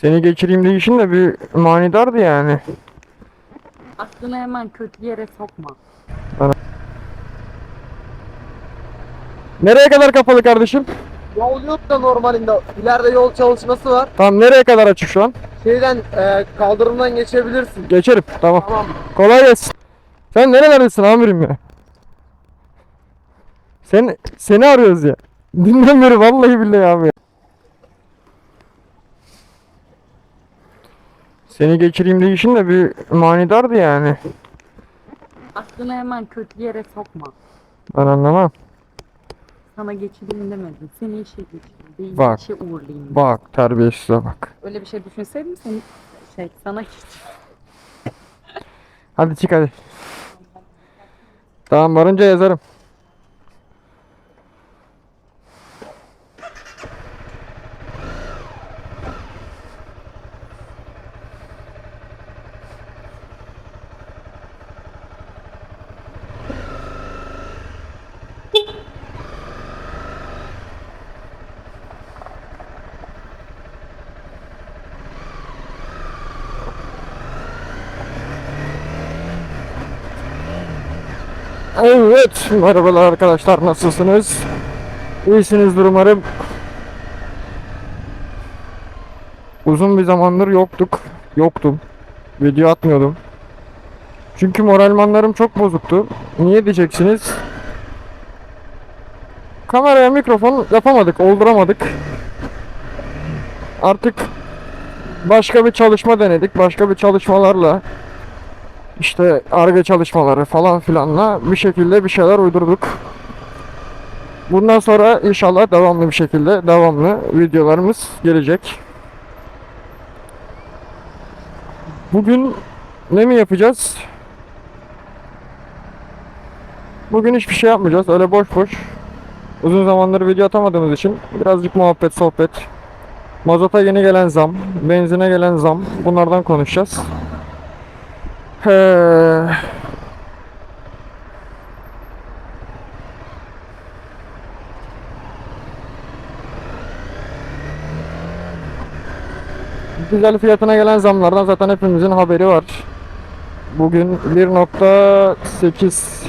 Seni geçireyim deyişin de bir manidardı yani. Aklını hemen kötü yere sokma. Nereye kadar kapalı kardeşim? Yol yok da normalinde. İleride yol çalışması var. Tamam nereye kadar açık şu an? Şeyden e, kaldırımdan geçebilirsin. Geçerim. Tamam. Tamam. Kolay gelsin. Sen nerelerdesin amirim ya? Sen seni arıyoruz ya. Dünden beri vallahi billahi abi. Seni geçireyim deyişin de bir manidardı yani. Aklını hemen kötü yere sokma. Ben anlamam. Sana geçireyim demedim. Seni işe geçireyim. Değil Bak. işe uğurlayayım. Bak terbiyesize bak. Öyle bir şey düşünseydim seni şey sana hiç Hadi çık hadi. Tamam varınca yazarım. Evet, merhabalar arkadaşlar, nasılsınız? İyisinizdir umarım. Uzun bir zamandır yoktuk, yoktum. Video atmıyordum. Çünkü moralmanlarım çok bozuktu. Niye diyeceksiniz? Kameraya mikrofon yapamadık, olduramadık. Artık başka bir çalışma denedik. Başka bir çalışmalarla işte arge çalışmaları falan filanla bir şekilde bir şeyler uydurduk. Bundan sonra inşallah devamlı bir şekilde devamlı videolarımız gelecek. Bugün ne mi yapacağız? Bugün hiçbir şey yapmayacağız. Öyle boş boş. Uzun zamandır video atamadığımız için birazcık muhabbet, sohbet. Mazota yeni gelen zam, benzine gelen zam bunlardan konuşacağız. He. Dizel fiyatına gelen zamlardan zaten hepimizin haberi var. Bugün 1.8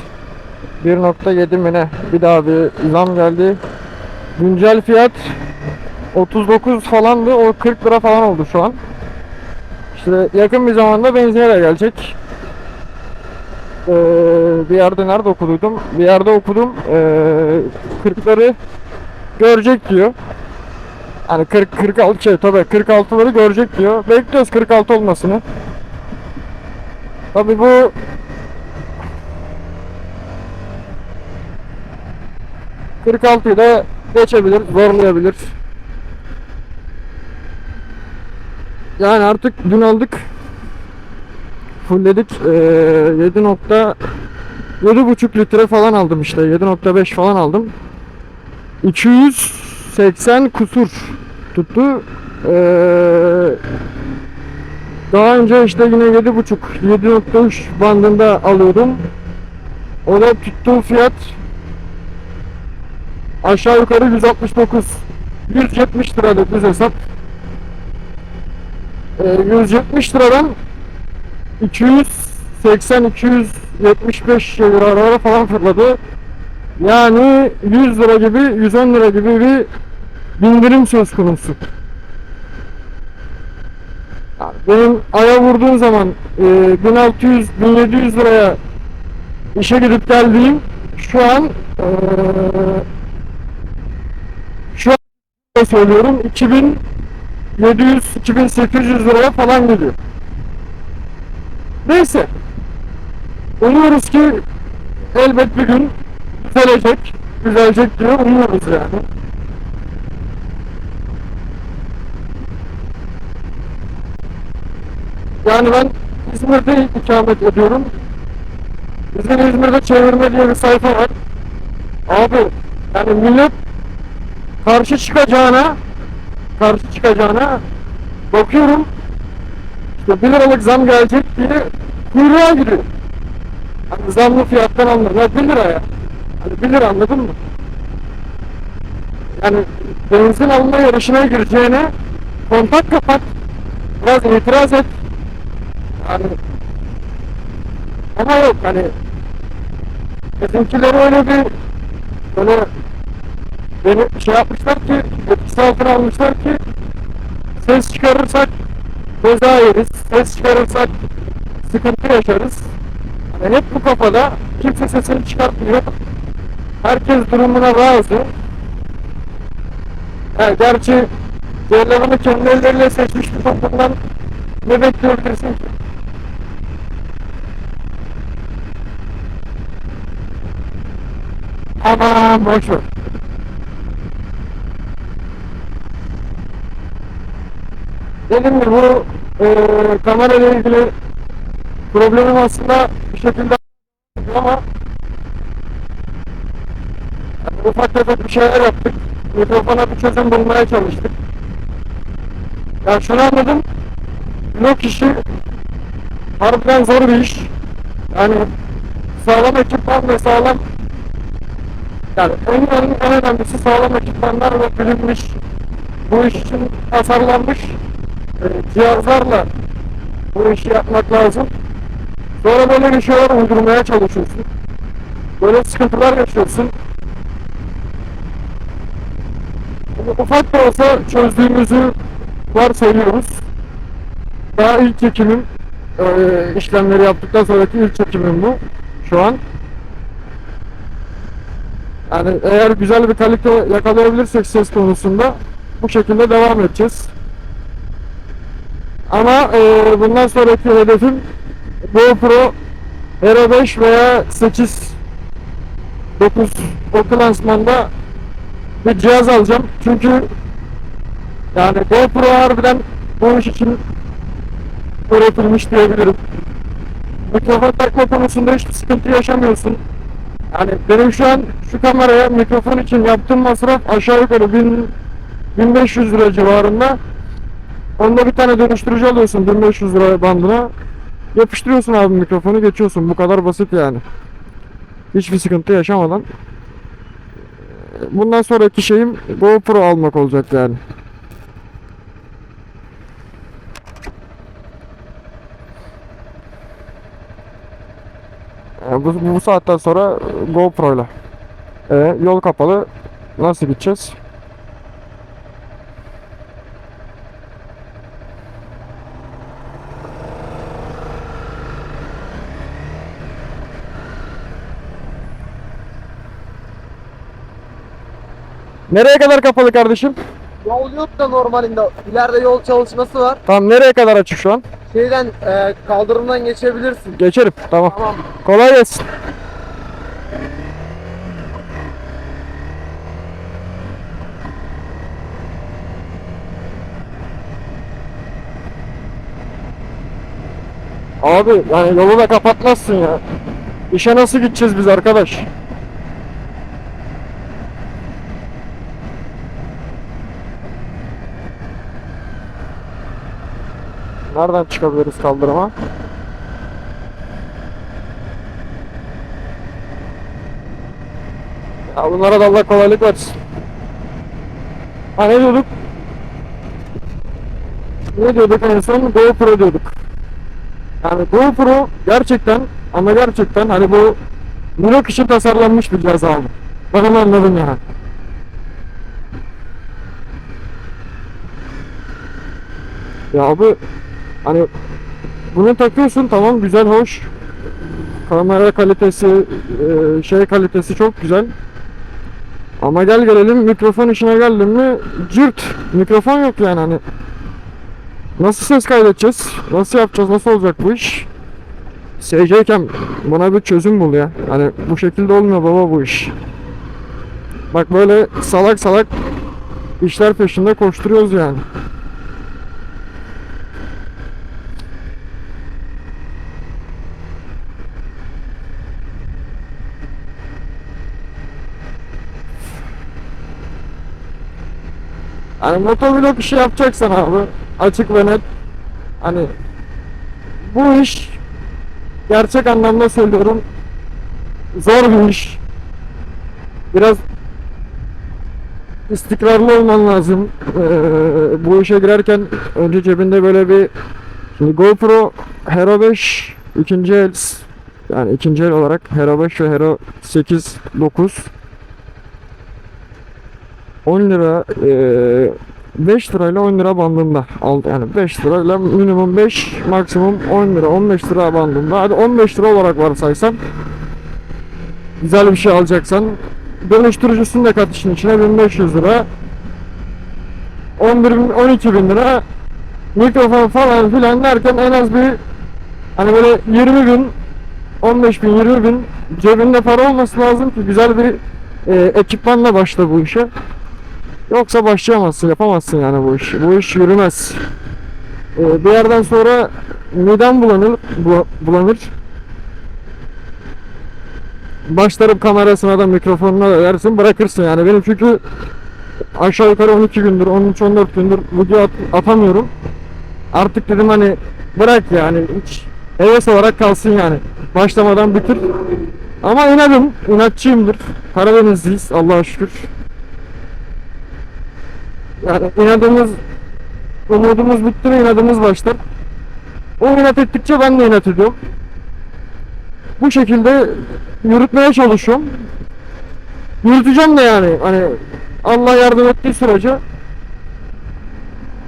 1.7 mi ne? Bir daha bir zam geldi. Güncel fiyat 39 falandı. O 40 lira falan oldu şu an. İşte yakın bir zamanda benzine de gelecek. Ee, bir yerde nerede okuduydum? Bir yerde okudum. Ee, 40'ları görecek diyor. Hani 40 46 şey tabii 46'ları görecek diyor. Bekliyoruz 46 olmasını. Tabii bu ...46'yı da geçebilir, zorlayabilir. Yani artık dün aldık. Fullledik. Ee, 7 nokta 7,5 litre falan aldım işte. 7.5 falan aldım. 280 kusur tuttu. Ee, daha önce işte yine 7.5 7.3 bandında alıyordum. O da tuttuğu fiyat aşağı yukarı 169 170 liralık düz hesap. Ee, 170 liradan 280 275 liralara falan fırladı. Yani 100 lira gibi 110 lira gibi bir bindirim söz konusu. Yani benim aya vurduğum zaman e, 1600 1700 liraya işe gidip geldiğim şu an e, şu an söylüyorum 2000 700-2800 liraya falan geliyor. Neyse. Umuyoruz ki elbet bir gün düzelecek, düzelecek diye umuyoruz yani. Yani ben İzmir'de ikamet ediyorum. Bizim İzmir'de çevirme diye bir sayfa var. Abi yani millet karşı çıkacağına karşı çıkacağına bakıyorum işte 1 liralık zam gelecek diye kuyruğa giriyor. Hani zamlı fiyattan alınır. Ya 1 lira ya. Hani 1 lira anladın mı? Yani benzin alma yarışına gireceğine kontak kapat. biraz itiraz et. Yani ama yok hani bizimkileri öyle bir böyle beni şey yapmışlar ki etkisi altına almışlar ki ses çıkarırsak ceza yeriz. Ses çıkarırsak sıkıntı yaşarız. Yani hep bu kafada kimse sesini çıkartmıyor. Herkes durumuna razı. Yani gerçi Ceylan'ı kendi elleriyle seçmiş bir toplumdan ne bekleyebilirsin ki? Aman boş ver. Dedim mi bu e, kamera ile ilgili problemim aslında bir şekilde ama yani ufak tefek bir şeyler yaptık. Mikrofona bir çözüm bulmaya çalıştık. Ya şunu anladım. Blok işi harbiden zor bir iş. Yani sağlam ekipman ve sağlam yani en, en, önemlisi sağlam ekipmanlar ve bilinmiş bu iş için tasarlanmış cihazlarla bu işi yapmak lazım. Sonra böyle bir şeyler uydurmaya çalışıyorsun. Böyle sıkıntılar yaşıyorsun. Ufak da olsa çözdüğümüzü varsayıyoruz. Daha ilk çekimim e, işlemleri yaptıktan sonraki ilk çekimim bu. Şu an. Yani eğer güzel bir kalite yakalayabilirsek ses konusunda bu şekilde devam edeceğiz. Ama e, bundan sonraki hedefim GoPro Hero 5 veya 8 9 o klasmanda bir cihaz alacağım. Çünkü yani GoPro harbiden bu iş için üretilmiş diyebilirim. Mikrofon takma konusunda hiçbir sıkıntı yaşamıyorsun. Yani benim şu an şu kameraya mikrofon için yaptığım masraf aşağı yukarı 1000 1500 lira civarında. Onda bir tane dönüştürücü alıyorsun 1500 lira bandına. Yapıştırıyorsun abi mikrofonu geçiyorsun. Bu kadar basit yani. Hiçbir sıkıntı yaşamadan. Bundan sonraki şeyim GoPro almak olacak yani. Bu, bu saatten sonra GoPro ile. Ee, yol kapalı. Nasıl gideceğiz? Nereye kadar kapalı kardeşim? Yol yok da normalinde. İleride yol çalışması var. Tamam nereye kadar açık şu an? Şeyden e, kaldırımdan geçebilirsin. Geçerim. Tamam. Tamam. Kolay gelsin. Abi yani yolu da kapatmazsın ya. İşe nasıl gideceğiz biz arkadaş? Nereden çıkabiliriz kaldırıma? Ya bunlara da Allah kolaylık versin. Ha ne diyorduk? Ne diyorduk en son? GoPro diyorduk. Yani GoPro gerçekten ama gerçekten hani bu vlog için tasarlanmış bir cihaz. Ben onu anladım yani. Ya abi hani bunu takıyorsun tamam güzel hoş. Kamera kalitesi, e, şey kalitesi çok güzel. Ama gel gelelim mikrofon işine geldim mi cırt. Mikrofon yok yani hani. Nasıl ses kaydedeceğiz? Nasıl yapacağız? Nasıl olacak bu iş? SC'yken buna bir çözüm bul ya. Hani bu şekilde olmuyor baba bu iş. Bak böyle salak salak işler peşinde koşturuyoruz yani. Hani motovlog işi yapacaksan abi açık ve net hani bu iş gerçek anlamda söylüyorum zor bir iş. Biraz istikrarlı olman lazım. Ee, bu işe girerken önce cebinde böyle bir şimdi GoPro Hero 5 ikinci el yani ikinci el olarak Hero 5 ve Hero 8 9 10 lira eee 5 lirayla 10 lira bandında. Al yani 5 lirayla minimum 5 maksimum 10 lira 15 lira bandında. Hadi 15 lira olarak varsaysan güzel bir şey alacaksan dönüştürücüsünü de kat işin içine 1500 lira. 11 bin 12 bin lira mikrofon falan filan derken en az bir hani böyle 20 bin 15 bin 20 bin cebinde para olması lazım ki güzel bir e, ekipmanla başla bu işe. Yoksa başlayamazsın, yapamazsın yani bu iş. Bu iş yürümez. E, bir yerden sonra miden bulanır, bu- bulanır. Başlarım kamerasına da mikrofonuna da versin bırakırsın yani. Benim çünkü aşağı yukarı 12 gündür, 13-14 gündür video at- atamıyorum. Artık dedim hani bırak yani hiç heves olarak kalsın yani. Başlamadan bitir. Ama inadım, inatçıyımdır. Karadenizliyiz Allah'a şükür. Yani inadımız, umudumuz bitti mi inadımız başlar. O inat ettikçe ben de inat ediyorum. Bu şekilde yürütmeye çalışıyorum. Yürüteceğim de yani hani Allah yardım ettiği sürece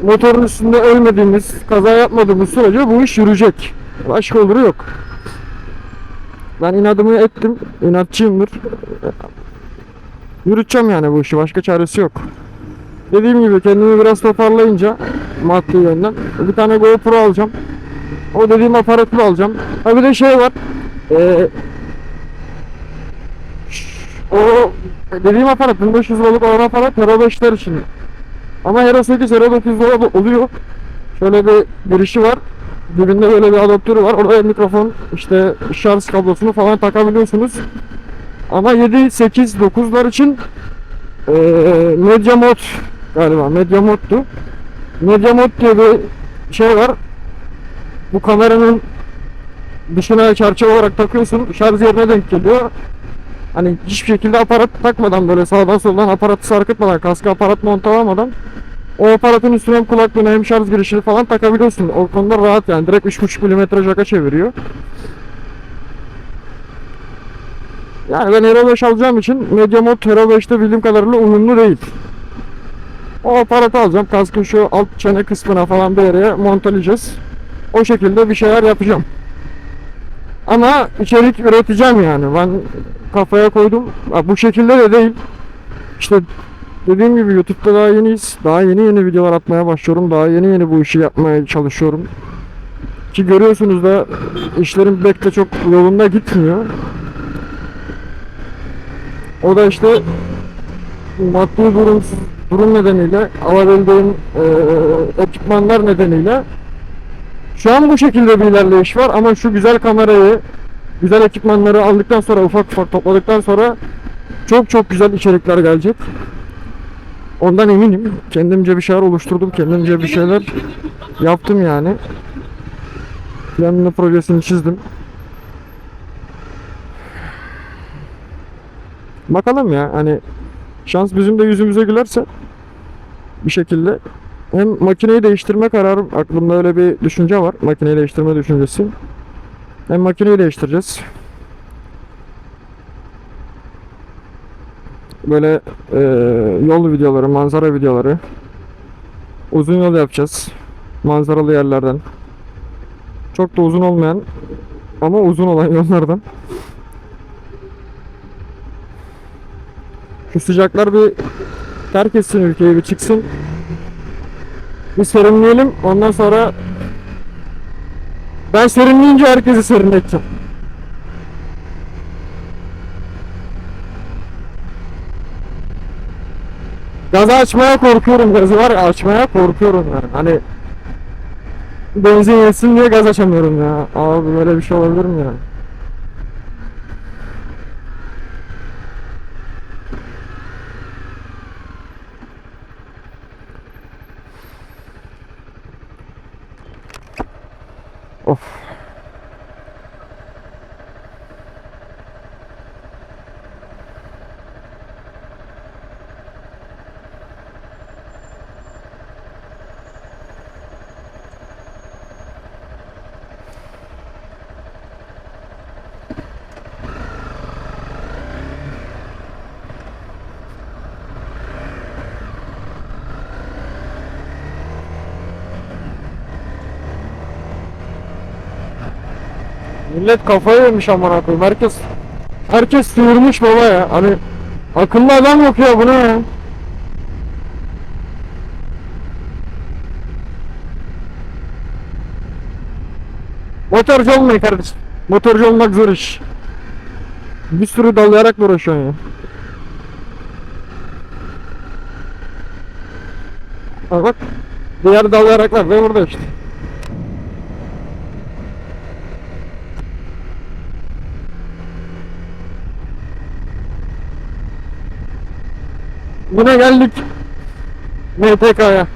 motorun üstünde ölmediğimiz, kaza yapmadığımız sürece bu iş yürüyecek. Başka oluru yok. Ben inadımı ettim. inatçıyımdır. Yürüteceğim yani bu işi. Başka çaresi yok. Dediğim gibi kendimi biraz toparlayınca maddi yönden bir tane GoPro alacağım. O dediğim aparatı alacağım. Ha bir de şey var. Ee, o dediğim aparat 1500 liralık olan aparat Hero 5'ler için. Ama Hero 8, Hero 9 lira oluyor. Şöyle bir girişi var. Dibinde böyle bir adaptörü var. Oraya mikrofon, işte şarj kablosunu falan takabiliyorsunuz. Ama 7, 8, 9'lar için eee Media Mod galiba Media Mod'tu. Media Mod diye bir şey var. Bu kameranın dışına çerçeve olarak takıyorsun. Şarj yerine denk geliyor. Hani hiçbir şekilde aparat takmadan böyle sağdan soldan aparatı sarkıtmadan, kaskı aparat montalamadan o aparatın üstüne hem kulaklığını hem şarj girişini falan takabiliyorsun. O konuda rahat yani. Direkt 3.5 mm jaka çeviriyor. Yani ben Hero 5 alacağım için Media Mod Hero 5'te bildiğim kadarıyla uyumlu değil. O aparatı alacağım. Kaskın şu alt çene kısmına falan bir yere montalayacağız. O şekilde bir şeyler yapacağım. Ama içerik üreteceğim yani. Ben kafaya koydum. Bu şekilde de değil. İşte dediğim gibi YouTube'da daha yeniyiz. Daha yeni yeni videolar atmaya başlıyorum. Daha yeni yeni bu işi yapmaya çalışıyorum. Ki görüyorsunuz da işlerim pek de çok yolunda gitmiyor. O da işte maddi durum, durum nedeniyle alabildiğim eee, ekipmanlar nedeniyle şu an bu şekilde bir ilerleyiş var ama şu güzel kamerayı, güzel ekipmanları aldıktan sonra ufak ufak topladıktan sonra çok çok güzel içerikler gelecek. Ondan eminim. Kendimce bir şeyler oluşturdum. Kendimce bir şeyler yaptım yani. Planını projesini çizdim. Bakalım ya hani şans bizim de yüzümüze gülerse bir şekilde hem makineyi değiştirme kararım aklımda öyle bir düşünce var. Makineyi değiştirme düşüncesi. Hem makineyi değiştireceğiz. Böyle eee, yol videoları, manzara videoları. Uzun yol yapacağız. Manzaralı yerlerden. Çok da uzun olmayan ama uzun olan yollardan. Şu sıcaklar bir terk etsin ülkeyi bir çıksın. Bir serinleyelim. Ondan sonra ben serinleyince herkesi serinleteceğim. Gazı açmaya korkuyorum. Gazı var ya açmaya korkuyorum yani. Hani benzin yesin diye gaz açamıyorum ya. Abi böyle bir şey olabilir mi ya? Of. Millet kafayı yemiş amına koyayım. Herkes herkes sıyırmış baba ya. Hani akıllı adam yok ya buna ya. Motorcu olmayın kardeşim. Motorcu olmak zor iş. Bir sürü dalayarak uğraşıyorsun ya. Bak bak. Diğer dalayaklar da burada işte. Yine geldik. MTK'ya.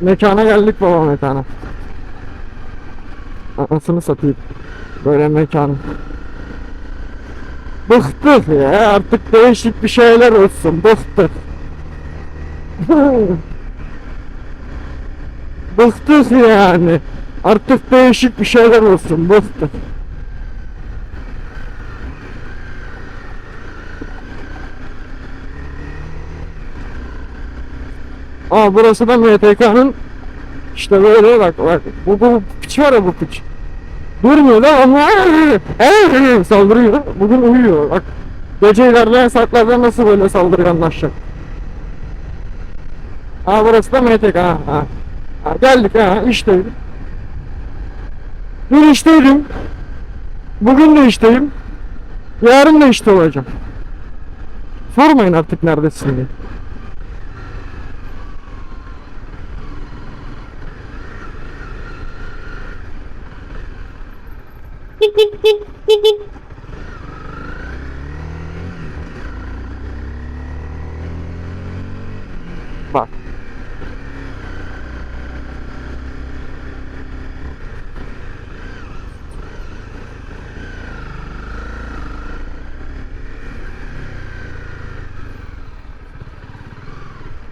Mekana geldik baba mekana. Anasını satayım. Böyle mekan. Bıktık ya artık değişik bir şeyler olsun bıktık. bıktık yani. Artık değişik bir şeyler olsun bıktık. Aa burası da MTK'nın işte böyle bak bak bu, bu piç var ya bu piç. Durmuyor da ama saldırıyor. Bugün uyuyor. Bak gece ilerleyen saatlerde nasıl böyle saldırganlaşacak. Ha burası da MTK ha. ha. ha geldik ha işteydim. Dün işteydim. Bugün de işteyim. Yarın da işte olacağım. Sormayın artık neredesin diye. Bak.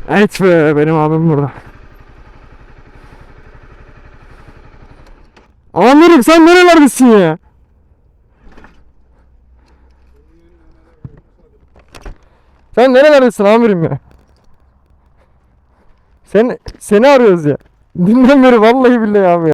Evet be benim abim burada. Amirim sen nerelerdesin ya? Sen nerelerdesin amirim ya? Sen seni arıyoruz ya. Beri vallahi billahi abi ya.